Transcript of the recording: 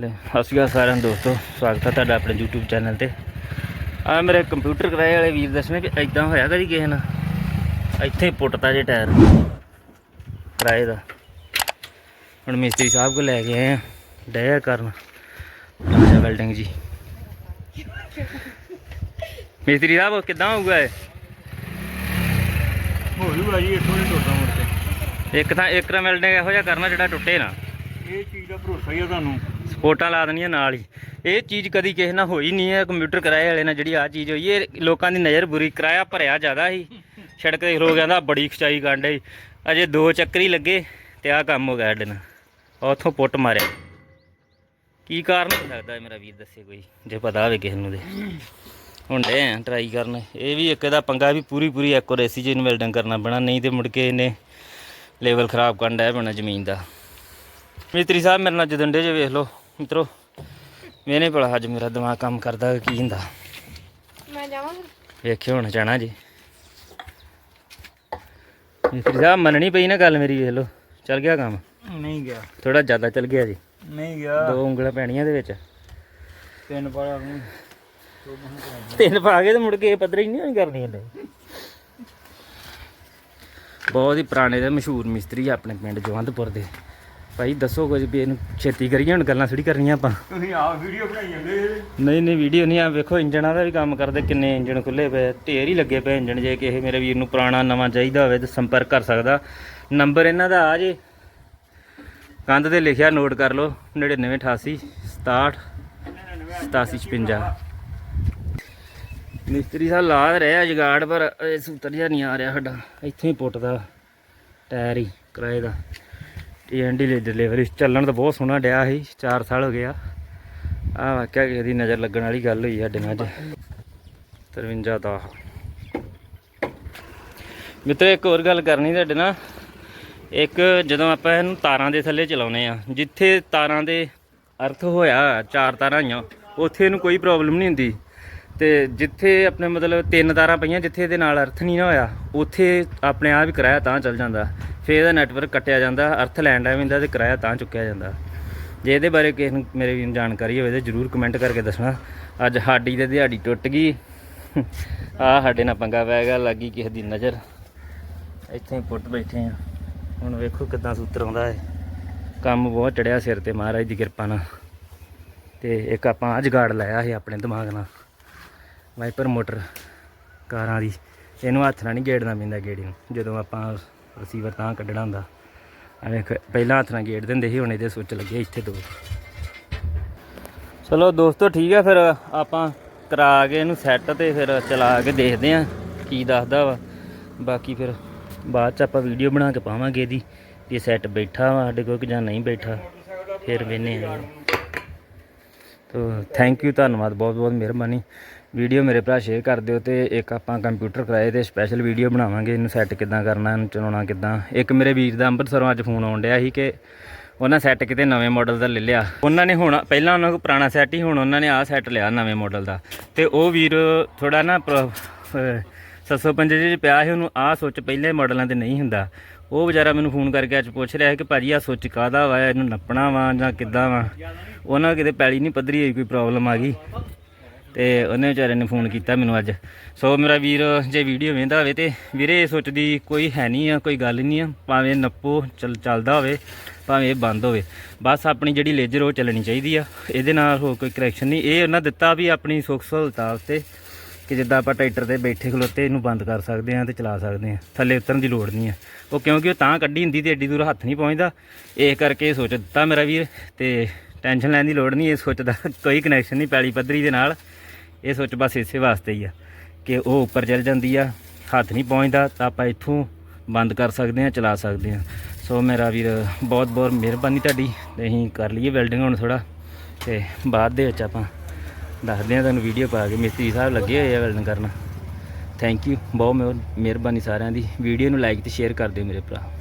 ਲੈ ਸਤਿ ਸ਼੍ਰੀ ਅਕਾਲ ਸਾਰਿਆਂ ਨੂੰ ਦੋਸਤੋ ਸਵਾਗਤ ਹੈ ਤੁਹਾਡਾ ਆਪਣੇ YouTube ਚੈਨਲ ਤੇ। ਆ ਮੇਰੇ ਕੰਪਿਊਟਰ ਕਿਰਾਏ ਵਾਲੇ ਵੀਰ ਦੱਸਣੇ ਵੀ ਐਦਾਂ ਹੋਇਆ ਕਦੀ ਕਿਸੇ ਨਾਲ? ਇੱਥੇ ਹੀ ਪੁੱਟਤਾ ਜੇ ਟਾਇਰ। ਕਿਰਾਏ ਦਾ। ਹੁਣ ਮਿਸਤਰੀ ਸਾਹਿਬ ਕੋ ਲੈ ਕੇ ਆਏ ਆ ਡਿਆ ਕਰਨ। ਆਜਾ ਬਿਲਡਿੰਗ ਜੀ। ਮਿਸਤਰੀ ਸਾਹਿਬ ਕਿੱਦਾਂ ਹੋਊਗਾ ਇਹ? ਹੋ ਜੂਗਾ ਜੀ ਇੱਥੋਂ ਨਹੀਂ ਟੁੱਟਦਾ ਮੁੜ ਕੇ। ਇੱਕ ਤਾਂ ਇੱਕ ਰ ਬਿਲਡਿੰਗ ਇਹੋ ਜਿਹਾ ਕਰਨਾ ਜਿਹੜਾ ਟੁੱਟੇ ਨਾ। ਇਹ ਚੀਜ਼ ਦਾ ਭਰੋਸਾ ਹੀ ਆ ਤੁਹਾਨੂੰ। ਸਪੋਰਟਾਂ ਲਾ ਦੇਣੀਆਂ ਨਾਲ ਹੀ। ਇਹ ਚੀਜ਼ ਕਦੀ ਕਿਸੇ ਨਾਲ ਹੋਈ ਨਹੀਂ ਹੈ, ਕੰਪਿਊਟਰ ਕਿਰਾਏ ਵਾਲੇ ਨਾਲ ਜਿਹੜੀ ਆ ਚੀਜ਼ ਹੋਈ ਇਹ ਲੋਕਾਂ ਦੀ ਨਜ਼ਰ ਬੁਰੀ, ਕਿਰਾਇਆ ਭਰਿਆ ਜ਼ਿਆਦਾ ਸੀ। ਸੜਕ ਤੇ ਰੋ ਕਹਿੰਦਾ ਬੜੀ ਖਚਾਈ ਕਾਂਡੇ ਅਜੇ ਦੋ ਚੱਕਰ ਹੀ ਲੱਗੇ ਤੇ ਆ ਕੰਮ ਹੋ ਗਿਆ ਸਾਡੇ ਨਾਲ। ਉੱਥੋਂ ਪੁੱਟ ਮਾਰਿਆ। ਕੀ ਕਾਰਨ ਹੋ ਸਕਦਾ ਮੇਰਾ ਵੀਰ ਦੱਸੇ ਕੋਈ, ਜੇ ਪਤਾ ਹੋਵੇ ਕਿਸੇ ਨੂੰ ਦੇ ਹੁਣ ਡੇ ਟਰਾਈ ਕਰਨ। ਇਹ ਵੀ ਇੱਕ ਇਹਦਾ ਪੰਗਾ ਵੀ ਪੂਰੀ ਪੂਰੀ ਐਕੋਰੇਸੀ ਚ ਇਹਨੂੰ ਵੈਲਡਿੰਗ ਕਰਨਾ ਪੈਣਾ, ਨਹੀਂ ਤੇ ਮੁੜ ਕੇ ਇਹਨੇ ਲੈਵਲ ਖਰਾਬ ਕਰਨ ਡਿਆ ਪੈਣਾ ਜ਼ਮੀਨ ਦਾ। ਮਿਸਤਰੀ ਸਾਹਿਬ ਮੇਰੇ ਨਾਲ ਜਦੰਡੇ ਡੇ ਜੇ ਵੇਖ ਲਓ। ਮਿੱਤਰੋ ਮੈਨੇ ਭਲਾ ਅੱਜ ਮੇਰਾ ਦਿਮਾਗ ਕੰਮ ਕਰਦਾ ਕੀ ਹੁੰਦਾ। ਮੈਂ ਜਾਵਾਂ ਫਿਰ ਵੇਖਿਓ ਹੁਣ ਜਾਣਾ ਜੀ। ਮਿਸਤਰੀ ਸਾਹਿਬ ਮੰਨਣੀ ਪਈ ਨਾ ਗੱਲ ਮੇਰੀ ਵੇਖ ਲਓ। ਚੱਲ ਗਿਆ ਕੰਮ? ਨਹੀਂ ਗਿਆ। ਥੋੜਾ ਜ਼ਿਆਦਾ ਚੱਲ ਗਿਆ ਜੀ। ਨਹੀਂ ਗਿਆ। ਦੋ ਉਂਗਲਾਂ ਪੈਣੀਆਂ ਦੇ ਵਿੱਚ। ਤਿੰਨ ਪਾੜਾ ਨੂੰ ਤਿੰਨ ਪਾ ਕੇ ਤੇ ਮੁੜ ਕੇ ਪੱਧਰ ਹੀ ਨਹੀਂ ਕਰਨੀ ਇਹਨੇ। ਬਹੁਤ ਹੀ ਪੁਰਾਣੇ ਤੇ ਮਸ਼ਹੂਰ ਮਿਸਤਰੀ ਆ ਆਪਣੇ ਪਿੰਡ ਜਵੰਦਪੁਰ ਦੇ। ਭਾਈ ਦੱਸੋ ਕੁਝ ਵੀ ਇਹਨੂੰ ਛੇਤੀ ਕਰੀਏ ਹੁਣ ਗੱਲਾਂ ਥੋੜੀ ਕਰਨੀਆਂ ਆਪਾਂ। ਤੁਸੀਂ ਆਪ ਵੀਡੀਓ ਬਣਾਈ ਜਾਂਦੇ ਨਹੀਂ ਨਹੀਂ ਵੀਡੀਓ ਨਹੀਂ ਆ ਵੇਖੋ ਇੰਜਣਾਂ ਦਾ ਵੀ ਕੰਮ ਕਰਦੇ ਕਿੰਨੇ ਇੰਜਣ ਖੁੱਲੇ ਪਏ ਢੇਰ ਹੀ ਲੱਗੇ ਪਏ ਇੰਜਣ ਜੇ ਕਿਸੇ ਮੇਰੇ ਵੀਰ ਨੂੰ ਪੁਰਾਣਾ ਨਵਾਂ ਚਾਹੀਦਾ ਹੋਵੇ ਤਾਂ ਸੰਪਰਕ ਕਰ ਸਕਦਾ। ਨੰਬਰ ਇਹਨਾਂ ਦਾ ਆ ਜੇ। ਕੰਧ ਤੇ ਲਿਖਿਆ ਨੋਟ ਕਰ ਲਓ 9988 67 8756 ਮਿਸਤਰੀ ਸਾਹਿਬ ਲਾ ਰਿਹਾ ਜਗਾੜ ਪਰ ਇਹ ਸੂਤਰ ਜਿਹਾ ਨਹੀਂ ਆ ਰਿਹਾ ਸਾਡਾ। ਇੱਥੇ ਹੀ ਪੁੱਟਦਾ ਟਾਇਰ ਹੀ ਕਿਰਾਏ ਦਾ। ਟੀਐਨਡੀ ਲਈ ਡਿਲੀਵਰੀ ਚੱਲਣ ਤਾਂ ਬਹੁਤ ਸੋਹਣਾ ਡਿਆ ਸੀ 4 ਸਾਲ ਹੋ ਗਿਆ ਆ। ਵਾਕਿਆ ਕਿਸੇ ਦੀ ਨਜ਼ਰ ਲੱਗਣ ਵਾਲੀ ਗੱਲ ਹੋਈ ਸਾਡੇ ਨਾਲ ਅੱਜ। 53 ਦਾ। ਮਿੱਤਰ, ਇੱਕ ਹੋਰ ਗੱਲ ਕਰਨੀ ਤੁਹਾਡੇ ਨਾਲ। ਇੱਕ ਜਦੋਂ ਆਪਾਂ ਇਹਨੂੰ ਤਾਰਾਂ ਦੇ ਥੱਲੇ ਚਲਾਉਨੇ ਆ, ਜਿੱਥੇ ਤਾਰਾਂ ਦੇ ਅਰਥ ਹੋਇਆ, ਚਾਰ ਤਾਰਾਂ ਆਈਆਂ, ਉੱਥੇ ਇਹਨੂੰ ਕੋਈ ਪ੍ਰੋਬਲਮ ਨਹੀਂ ਹੁੰਦੀ। ਤੇ ਜਿੱਥੇ ਆਪਣੇ ਮਤਲਬ ਤਿੰਨ ਤਾਰਾਂ ਪਈਆਂ, ਜਿੱਥੇ ਇਹਦੇ ਨਾਲ ਅਰਥ ਨਹੀਂ ਨਾ ਹੋਇਆ, ਉੱਥੇ ਆਪਣੇ ਆਪ ਹੀ ਕਿਰਾਇਆ ਤਾਂ ਚੱਲ ਜਾਂਦਾ। ਫਿਰ ਇਹਦਾ ਨੈਟਵਰਕ ਕੱਟਿਆ ਜਾਂਦਾ, ਅਰਥ ਲੈਣ ਦਾ ਹੁੰਦਾ ਤੇ ਕਿਰਾਇਆ ਤਾਂ ਚੁੱਕਿਆ ਜਾਂਦਾ। ਜੇ ਇਹਦੇ ਬਾਰੇ ਕਿਸੇ ਨੂੰ ਮੇਰੇ ਵੀਰ ਜਾਣਕਾਰੀ ਹੋਵੇ ਤਾਂ ਜਰੂਰ ਕਮੈਂਟ ਕਰਕੇ ਦੱਸਣਾ। ਅੱਜ ਸਾਡੀ ਤੇ ਦਿਹਾੜੀ ਟੁੱਟ ਗਈ। ਆ ਸਾਡੇ ਨਾਲ ਪੰਗਾ ਪੈ ਗਿਆ, ਲੱਗੀ ਕਿਸੇ ਦੀ ਨਜ਼ਰ। ਇੱਥੇ ਪੁੱਟ ਬੈਠੇ ਆ। ਹੁਣ ਵੇਖੋ ਕਿਦਾਂ ਸੂਤਰ ਆਉਂਦਾ ਹੈ। ਕੰਮ ਬਹੁਤ ਚੜਿਆ ਸਿਰ ਤੇ ਮਹਾਰਾਜ ਦੀ ਕਿਰਪਾ ਨਾਲ। ਤੇ ਇੱਕ ਆਪਾਂ ਆਹ ਜੁਗਾੜ ਲਾਇਆ ਸੀ ਆਪਣੇ ਦਿਮਾਗ ਨਾਲ। ਵਾਈਪਰ ਮੋਟਰ ਕਾਰਾਂ ਦੀ, ਇਹਨੂੰ ਹੱਥ ਨਾਲ ਨਹੀਂ ਗੇੜਨਾ ਪੈਂਦਾ ਗੇੜੀ ਨੂੰ, ਜਦੋਂ ਆਪਾਂ ਰਿਸੀਵਰ ਤਾਂ ਕੱਢਣਾ ਹੁੰਦਾ। ਆ ਪਹਿਲਾਂ ਹੱਥ ਨਾਲ ਗੇੜ ਦਿੰਦੇ ਸੀ, ਹੁਣ ਇਹਦੇ ਸੁੱਚ ਲੱਗੇ ਇੱਥੇ ਦੋ। ਚਲੋ ਦੋਸਤੋ, ਠੀਕ ਹੈ ਫਿਰ ਆਪਾਂ ਕਰਾ ਕੇ ਇਹਨੂੰ ਸੈੱਟ ਤੇ ਫਿਰ ਚਲਾ ਕੇ ਦੇਖਦੇ ਆਂ ਕੀ ਦੱਸਦਾ ਵਾ। ਬਾਕੀ ਫਿਰ ਬਾਅਦ ਚ ਆਪਾਂ ਵੀਡੀਓ ਬਣਾ ਕੇ ਪਾਵਾਂਗੇ ਇਹਦੀ ਕਿ ਸੈੱਟ ਬੈਠਾ ਵਾ ਸਾਡੇ ਕੋਲ ਕਿ ਜਾਂ ਨਹੀਂ ਬੈਠਾ। ਫਿਰ ਵੇਨੇ ਆ। ਤੋ ਥੈਂਕ ਯੂ ਧੰਨਵਾਦ ਬਹੁਤ ਬਹੁਤ ਮਿਹਰਬਾਨੀ। ਵੀਡੀਓ ਮੇਰੇ ਭਰਾ ਸ਼ੇਅਰ ਕਰ ਦਿਓ ਤੇ ਇੱਕ ਆਪਾਂ ਕੰਪਿਊਟਰ ਕਿਰਾਏ ਤੇ ਸਪੈਸ਼ਲ ਵੀਡੀਓ ਬਣਾਵਾਂਗੇ, ਇਹਨੂੰ ਸੈੱਟ ਕਿੱਦਾਂ ਕਰਨਾ, ਇਹਨੂੰ ਚਲਾਉਣਾ ਕਿੱਦਾਂ। ਇੱਕ ਮੇਰੇ ਵੀਰ ਦਾ ਅੰਮ੍ਰਿਤਸਰੋਂ ਅੱਜ ਫੋਨ ਆਉਣ ਡਿਆ ਸੀ ਕਿ ਉਹਨਾਂ ਸੈੱਟ ਕਿਤੇ ਨਵੇਂ ਮਾਡਲ ਦਾ ਲੈ ਲਿਆ। ਉਹਨਾਂ ਨੇ ਹੁਣ, ਪਹਿਲਾਂ ਉਹਨਾਂ ਕੋਲ ਪੁਰਾਣਾ ਸੈੱਟ ਹੀ ਹੁਣ ਉਹਨਾਂ ਨੇ ਆਹ ਸੈੱਟ ਲਿਆ ਨਵੇਂ ਮਾਡਲ ਦਾ। ਤੇ ਉਹ ਵੀਰ ਥੋੜਾ ਨਾ 705 ਚ ਪਿਆ ਸੀ, ਉਹਨੂੰ ਆਹ ਸੋਚ ਪਹਿਲੇ ਮਾਡਲਾਂ ਤੇ ਨਹੀਂ ਹੁੰਦਾ। ਉਹ ਵਿਚਾਰਾ ਮੈਨੂੰ ਫੋਨ ਕਰਕੇ ਅੱਜ ਪੁੱਛ ਰਿਹਾ ਕਿ ਭਾਜੀ ਆ ਸੋਚ ਕਾਹਦਾ ਵਾ, ਇਹਨੂੰ ਨੱਪਣਾ ਵਾ ਜਾਂ ਕਿੱਦਾਂ ਵਾ? ਉਹਨਾਂ ਕਿਤੇ ਪੈਲੀ ਨਹੀਂ ਪੱਧਰੀ ਹੋਈ, ਕੋਈ ਪ੍ਰੋਬਲਮ ਆ ਗਈ। ਤੇ ਉਹਨੇ ਵਿਚਾਰੇ ਨੇ ਫੋਨ ਕੀਤਾ ਮੈਨੂੰ ਅੱਜ। ਸੋ ਮੇਰਾ ਵੀਰ, ਜੇ ਵੀਡੀਓ ਵੇਂਦਾ ਹੋਵੇ ਤੇ ਵੀਰੇ ਇਹ ਸੋਚਦੀ ਕੋਈ ਹੈ ਨਹੀਂ ਆ, ਕੋਈ ਗੱਲ ਨਹੀਂ ਆ, ਭਾਵੇਂ ਨੱਪੋ, ਚੱਲ ਚੱਲਦਾ ਹੋਵੇ, ਭਾਵੇਂ ਇਹ ਬੰਦ ਹੋਵੇ। ਬਸ ਆਪਣੀ ਜਿਹੜੀ ਲੇਜਰ ਉਹ ਚੱਲਣੀ ਚਾਹੀਦੀ ਆ। ਇਹਦੇ ਨਾਲ ਹੋਰ ਕੋਈ ਕਰੈਕਸ਼ਨ ਨਹੀਂ। ਇਹ ਉਹਨਾਂ ਦਿੱਤਾ ਵੀ ਆਪਣੀ ਸੁੱਖ ਸਹੂਲਤਾਂ ਵਾਸਤੇ ਕਿ ਜਿੱਦਾਂ ਆਪਾਂ ਟਰੈਕਟਰ ਤੇ ਬੈਠੇ ਖਲੋਤੇ ਇਹਨੂੰ ਬੰਦ ਕਰ ਸਕਦੇ ਆ ਤੇ ਚਲਾ ਸਕਦੇ ਆ। ਥੱਲੇ ਉਤਰਨ ਦੀ ਲੋੜ ਨਹੀਂ ਆ। ਉਹ ਕਿਉਂਕਿ ਉਹ ਤਾਂ ਕੱਢੀ ਹੁੰਦੀ ਤੇ ਐਡੀ ਦੂਰ ਹੱਥ ਨਹੀਂ ਪਹੁੰਚਦਾ। ਇਹ ਕਰਕੇ ਇਹ ਸੋਚ ਦਿੱਤਾ ਮੇਰਾ ਵੀਰ ਤੇ ਟੈਨਸ਼ਨ ਲੈਣ ਦੀ ਲੋੜ ਨਹੀਂ। ਇਹ ਸੋਚਦਾ ਕੋਈ ਕਨੈਕਸ਼ਨ ਨਹੀਂ ਪੈਲੀ ਪੱਧਰੀ ਦੇ ਨਾਲ। ਇਹ ਸੋਚ ਬਸ ਇਸੇ ਵਾਸਤੇ ਹੀ ਆ ਕਿ ਉਹ ਉੱਪਰ ਚਲ ਜਾਂਦੀ ਆ, ਹੱਥ ਨਹੀਂ ਪਹੁੰਚਦਾ, ਤਾਂ ਆਪਾਂ ਇੱਥੋਂ ਬੰਦ ਕਰ ਸਕਦੇ ਆ ਚਲਾ ਸਕਦੇ ਆ ਸੋ ਮੇਰਾ ਵੀਰ, ਬਹੁਤ ਬਹੁਤ ਮਿਹਰਬਾਨੀ ਤੁਹਾਡੀ। ਤੇ ਅਸੀਂ ਕਰ ਲਈਏ ਵੈਲਡਿੰਗ ਹੁਣ ਥੋੜਾ ਤੇ ਬਾਅਦ ਦੇ ਵਿੱਚ ਆਪਾਂ ਦੱਸਦੇ ਆ ਤੁਹਾਨੂੰ ਵੀਡੀਓ ਪਾ ਕੇ। ਮਿਸਤਰੀ ਸਾਹਿਬ ਲੱਗੇ ਹੋਏ ਆ ਵੈਲਡਿੰਗ ਕਰਨਾ। ਥੈਂਕ ਯੂ ਬਹੁਤ ਮਿਹਰ- ਮਿਹਰਬਾਨੀ ਸਾਰਿਆਂ ਦੀ। ਵੀਡੀਓ ਨੂੰ ਲਾਈਕ ਤੇ ਸ਼ੇਅਰ ਕਰ ਦਿਓ ਮੇਰੇ ਭਰਾ।